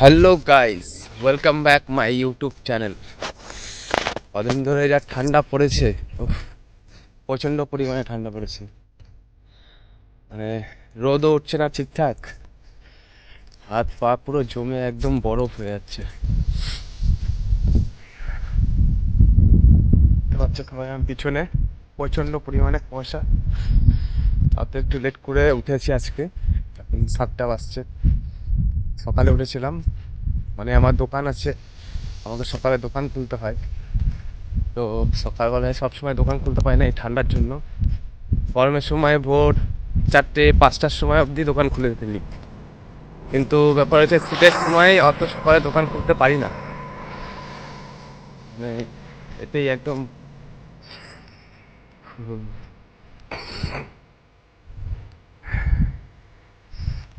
Hello guys welcome back my YouTube channel কদিন ধরে যা ঠান্ডা পড়েছে। প্রচণ্ড পরিমাণে ঠান্ডা পড়েছে। মানে রোদও উঠছে না ঠিকঠাক। হাত পা পুরো জমে একদম বরফ হয়ে যাচ্ছে। পিছনে প্রচণ্ড পরিমাণে কুয়াশা। তাতে একটু লেট করে উঠেছি আজকে। সাতটা বাজছে। সকালে উঠেছিলাম। মানে আমার দোকান আছে, আমাকে সকালে দোকান খুলতে হয়। তো সকালবেলায় সবসময় দোকান খুলতে পারি না এই ঠান্ডার জন্য। গরমের সময় ভোর চারটে, পাঁচটার সময় অবধি দোকান খুলে ফেলি কিন্তু ব্যাপার হচ্ছে শীতের সময় অত সকালে দোকান খুলতে পারি না। মানে এতেই একদম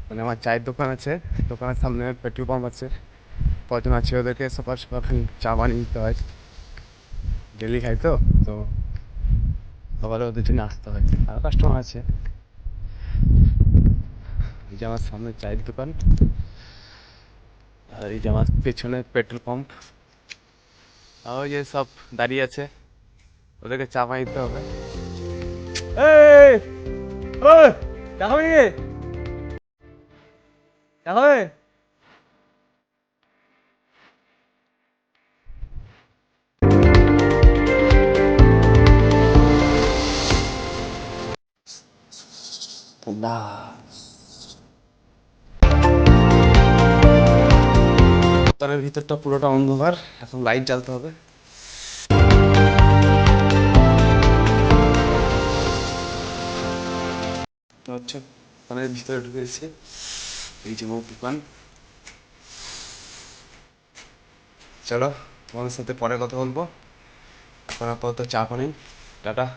মানে আমার চায়ের দোকান আছে, দোকানের সামনে পেট্রোল পাম্প আছে। কজন আছে ওদেরকে সকাল সকাল চা বানিয়ে দিতে হয়। ডেলি খাই তো তো সকালে ওদের জন্য আসতে হয়। আরও কাস্টমার আছে। এই যে আমার সামনে চায়ের দোকান। আর এই যে আমার পেছনে পেট্রোল পাম্প। আর ওই যে সব দাঁড়িয়ে আছে। ওদেরকে চা বানিয়ে দিতে হবে। এই! দেখা হবে না ভিতরটা পুরোটা অন্ধকার এখন লাইট জ্বালতে হবে হচ্ছে দোকানের ভিতরে ঢুকে মুখ দোকান চলো তোমাদের সাথে পরে কথা বলব। এখন আপাতত চা পানি। টাটা।